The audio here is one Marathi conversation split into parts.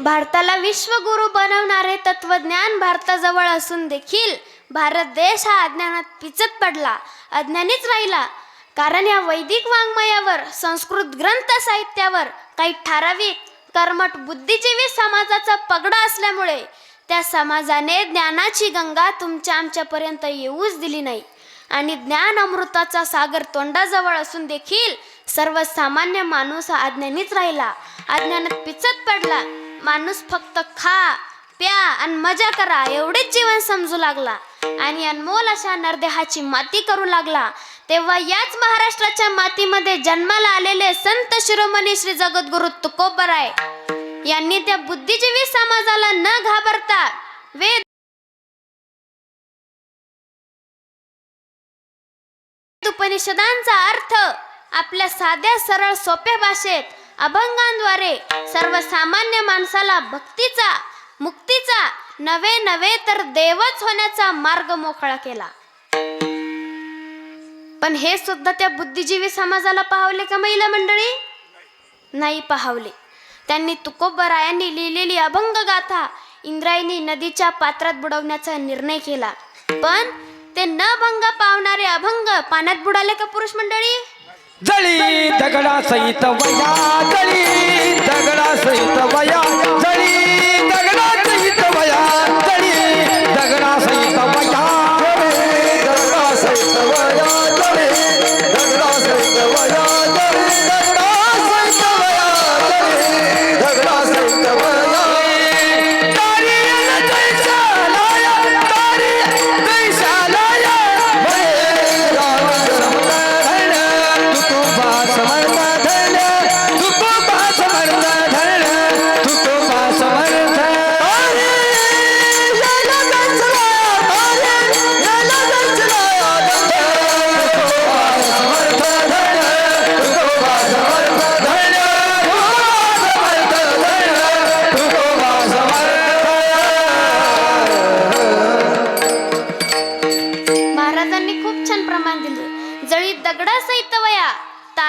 भारताला विश्वगुरु बनवणारे तत्वज्ञान भारताजवळ असून देखील भारत देश हा अज्ञानात पिचत पडला अज्ञानीच राहिला. कारण या वैदिक वाङ्मयावर संस्कृत ग्रंथ साहित्यावर काही ठराविक कर्मठ बुद्धिजीवी समाजाचा पगडा असल्यामुळे त्या समाजाने ज्ञानाची गंगा तुमच्या आमच्यापर्यंत येऊच दिली नाही. आणि ज्ञान अमृताचा सागर तोंडाजवळ असून देखील सर्वसामान्य माणूस हा अज्ञानीच राहिला. अज्ञानात पिचत पडला. माणूस फक्त खा प्या आणि मजा करा एवढेच जीवन समजू लागला. आणि अनमोल अशा नरदेहाची माती करू लागला. तेव्हा याच महाराष्ट्राच्या मातीमध्ये जन्माला आलेले संत शिरोमणी श्री जगद्गुरु तुकोबराय यांनी त्या बुद्धिजीवी समाजाला न घाबरता वेद उपनिषदांचा अर्थ आपल्या साध्या सरळ सोप्या भाषेत अभंगांद्वारे सर्वसामान्य माणसाला भक्तीचा मुक्तीचा नवे नवे तर देवच होण्याचा मार्ग मोकळा केला. पण हे सुद्धा त्या बुद्धिजीवी समाजाला पाहवले का महिला मंडळी? नाही पाहवले. त्यांनी तुकोबरायांनी लिहिलेली अभंग गाथा इंद्रायणी नदीच्या पात्रात बुडवण्याचा निर्णय केला. पण ते न भंग पावणारे अभंग पाण्यात बुडाले का पुरुष मंडळी? जळी दगडा सहित वया जळी दगडा सहित वया जळी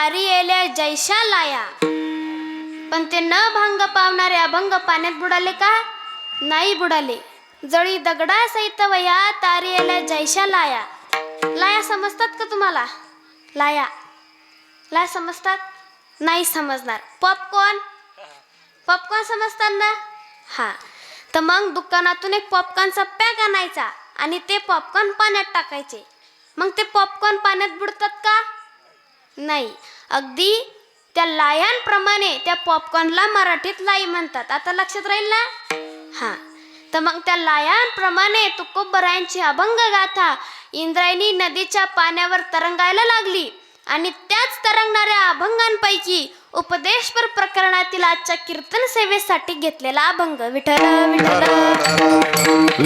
तारी येल्या जैशा लाया पण ते न भांग पावणारे अभंग पाण्यात बुडाले का? नाही बुडाले. जळी दगडा सहित वया तारी येल्या जैशा लाया लाया समजतात का तुम्हाला? लाया. लाया समजतात? नाही समजणार. पॉपकॉर्न पॉपकॉर्न समजतात ना हा. तर मग दुकानातून एक पॉपकॉर्नचा पॅक आणायचा आणि ते पॉपकॉर्न पाण्यात टाकायचे. मग ते पॉपकॉर्न पाण्यात बुडतात का? नाही. अगदी त्या लायांप्रमाणे त्या पॉपकॉर्नला मराठीत लाई म्हणतात आता लक्षात राहील ना हां तर मग त्या लायांप्रमाणे तुकोबरायांची अभंग गाथा इंद्रायणी नदीच्या पाण्यावर तरंगायला लागली आणि त्याच तरंगणाऱ्या अभंगांपैकी उपदेशपर प्रकरणातील आजच्या कीर्तन सेवेसाठी घेतलेला अभंग विठरा विठला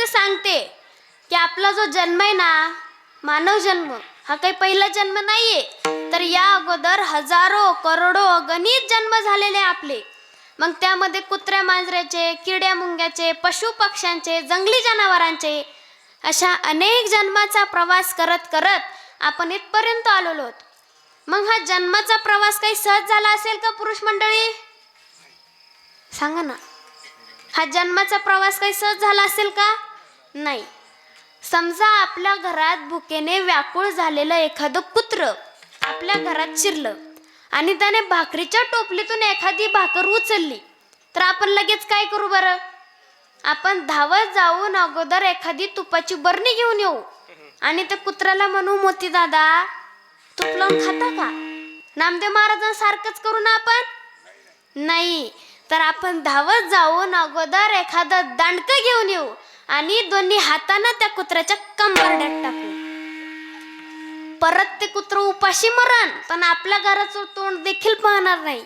असे सांगते की आपला जो जन्म आहे ना मानव जन्म हा काही पहिला जन्म नाहीये. तर या अगोदर हजारो करोडो गणित जन्म झालेले आपले. मग त्यामध्ये कुत्र्या मांजऱ्याचे किड्या मुंग्याचे पशु पक्ष्यांचे जंगली जनावरांचे अशा अनेक जन्माचा प्रवास करत करत आपण इथपर्यंत आलेलो आहोत. मग हा जन्माचा प्रवास काही सहज झाला असेल का पुरुष मंडळी? सांगा ना. हा जन्माचा प्रवास काही सहज झाला असेल का? नाही. समजा आपल्या घरात भुकेने व्याकुळ झालेलं एखादं कुत्र आपल्या घरात शिरलं आणि त्याने भाकरीच्या टोपलीतून एखादी भाकर उचलली तर आपण लगेच काय करू बरं? आपण धावत जाऊन अगोदर एखादी तुपाची बरणी घेऊन येऊ आणि त्या कुत्र्याला म्हणू मोती दादा तूप लावून खाता का? नामदेव महाराजांसारखंच करू ना आपण? नाही तर आपण धावत जाऊन अगोदर एखादं दांडकं घेऊन येऊ आणि दोन्ही हातानं त्या कुत्र्याच्या कंबरड्यात टाकू परत ते कुत्र उपाशी मरण पण आपल्या घराचं तोंड देखील पाहणार नाही.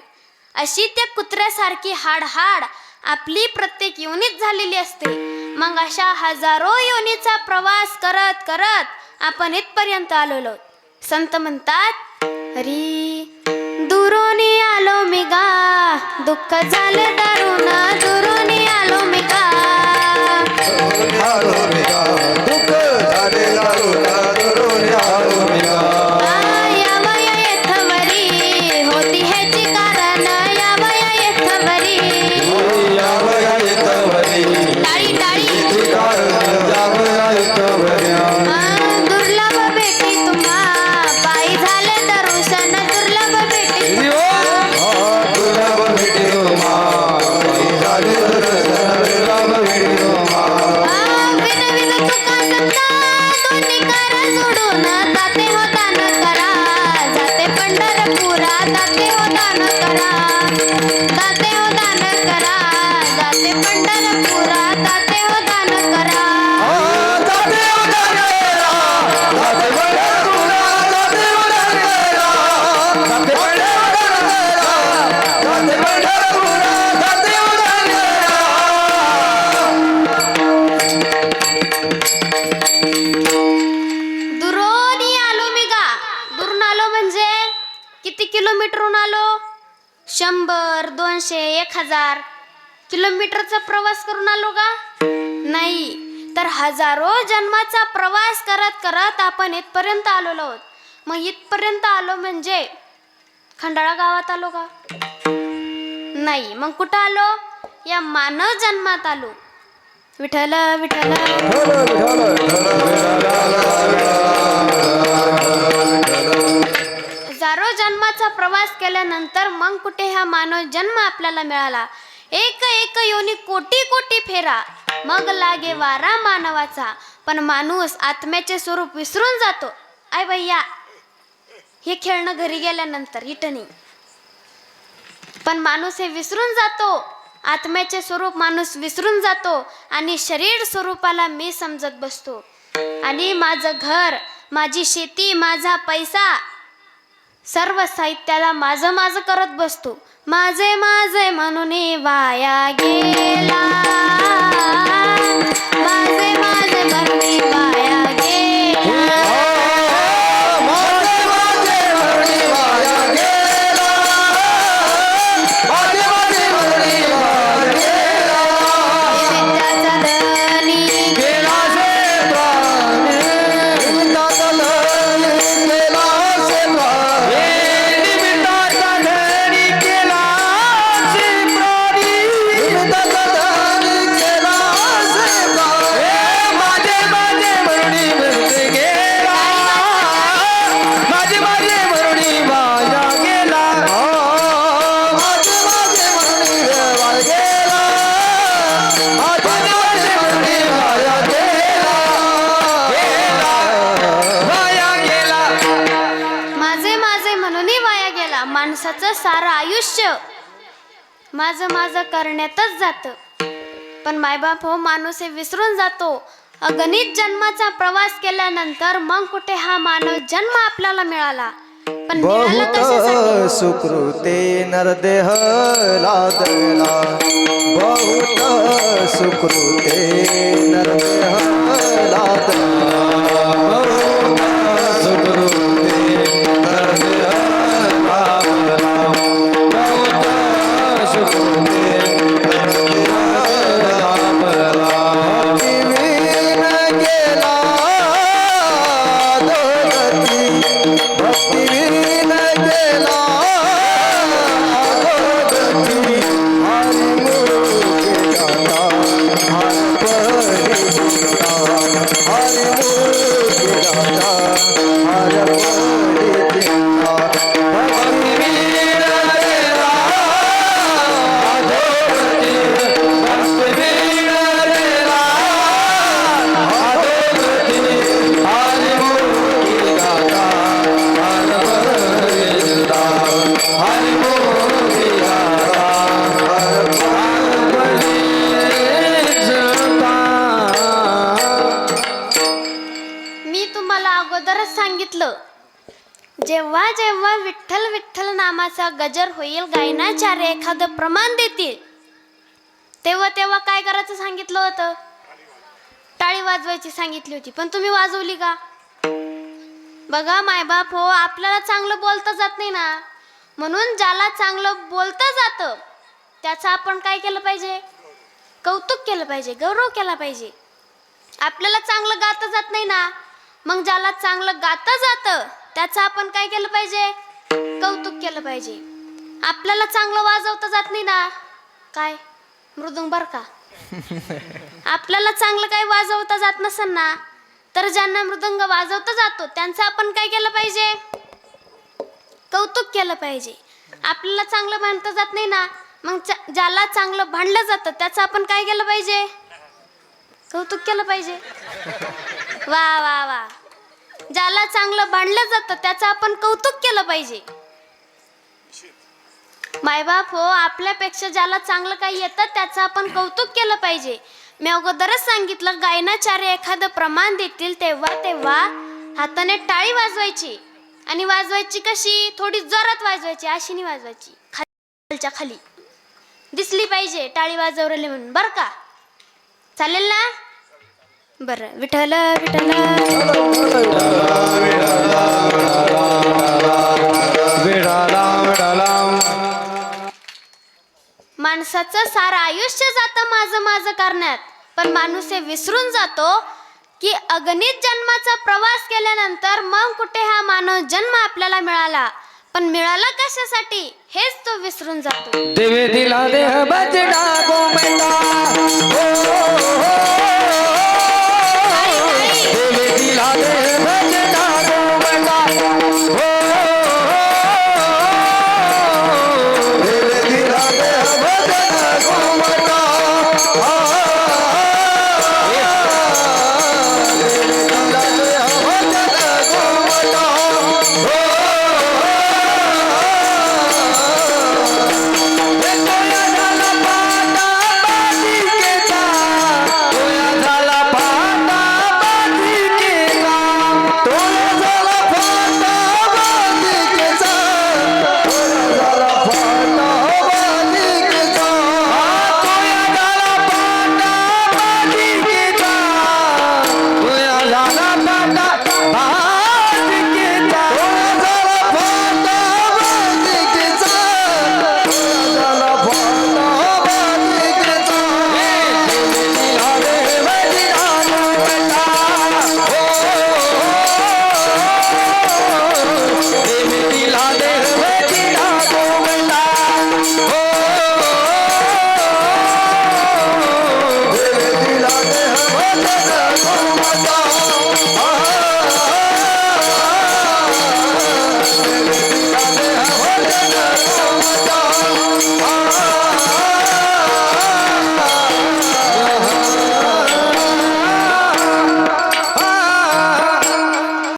अशी त्या कुत्र्यासारखी हाड हाड आपली प्रत्येक योनीत झालेली असते. मग अशा हजारो योनीचा प्रवास करत करत आपण इथपर्यंत आलेलो. संत म्हणतात हरी दुरोनी आलो मी गा दुःख झालं शंभर दोनशे एक हजार. किलोमीटरचा प्रवास करून आलो का? नाही. तर हजारो जन्माचा प्रवास करत करत आपण इथपर्यंत आलेलो. आहोत मग इथपर्यंत आलो म्हणजे? खंडाळा गावात आलो का? नाही. मग कुठं आलो? या मानव जन्मात आलो. विठ्ठल विठ्ठल. केल्यानंतर मग कुठे हा मानव जन्म आपल्याला मिळाला? एक एक योनी कोटी कोटी फेरा. मग लागे वारा मानवाचा. पण माणूस आत्म्याचे स्वरूप विसरून जातो. आय भैया हे खेळणं घरी गेल्यानंतर इटणी पण माणूस हे विसरून जातो. आत्म्याचे स्वरूप माणूस विसरून जातो आणि शरीर स्वरूपाला मी समजत बसतो. आणि माझं घर माझी शेती माझा पैसा सर्व साहित्याला माझं माझं करत बसतो. माझे माझे म्हणून वाया गेला. माझे माझे म्हणून वाया गेला. सारं आयुष्य माझं माझं करण्यातच जातं. पण मायबाप हो माणूस हे विसरून जातो. अगणित जन्माचा प्रवास केल्यानंतर मग कुठे हा मानव जन्म आपल्याला मिळाला? पण मिळाला कशासाठी? सुकृते नरदेह लादला. बहुत सुकृते नरदेह लादला. नामाचा गजर होईल गायनाचार्य एखादं प्रमाण देतील. तेव्हा तेव्हा काय करायचं सांगितलं होतं? टाळी वाजवायची सांगितली होती. पण तुम्ही वाजवली का? बघा मायबाप हो आपल्याला चांगलं बोलता जात नाही ना. म्हणून ज्याला चांगलं बोलता जातं त्याचं आपण काय केलं पाहिजे? कौतुक केलं पाहिजे गौरव केला पाहिजे. आपल्याला चांगलं गातं जात नाही ना. मग ज्याला चांगलं गातं जातं त्याचं आपण काय केलं पाहिजे? कौतुक केलं पाहिजे. आपल्याला चांगलं वाजवता जात नाही ना. काय? मृदुंग बर का? आपल्याला चांगलं काही वाजवता जात नसेल ना तर ज्यांना मृदंग वाजवता जातो त्यांचं आपण काय केलं पाहिजे? कौतुक केलं पाहिजे. आपल्याला चांगलं भांडता जात नाही ना मग ज्याला चांगलं भांडलं जातं त्याचं आपण काय केलं पाहिजे? कौतुक केलं पाहिजे. वा वा वा. ज्याला चांगलं भांडलं जातं त्याचं आपण कौतुक केलं पाहिजे. मायबाप हो आपल्यापेक्षा ज्याला चांगलं काही येतं त्याचं आपण कौतुक केलं पाहिजे. मी अगोदरच सांगितलं गायनाचार्य एखादं प्रमाण देतील तेव्हा तेव्हा हाताने टाळी वाजवायची. आणि वाजवायची कशी? थोडी जोरात वाजवायची अशी नाही वाजवायची. खालच्या खाली. दिसली पाहिजे टाळी वाजवलेली म्हणून बरं का? चालेल ना? बरं विठ्ठल विठ्ठल. माणसाचं सारं आयुष्य जातं माझं माझं करण्यात. पण माणूस हे विसरून जातो की अगणित जन्माचा प्रवास केल्यानंतर मग कुठे हा मानव जन्म आपल्याला मिळाला? पण मिळाला कशासाठी? हेच तो विसरून जातो. दिला देह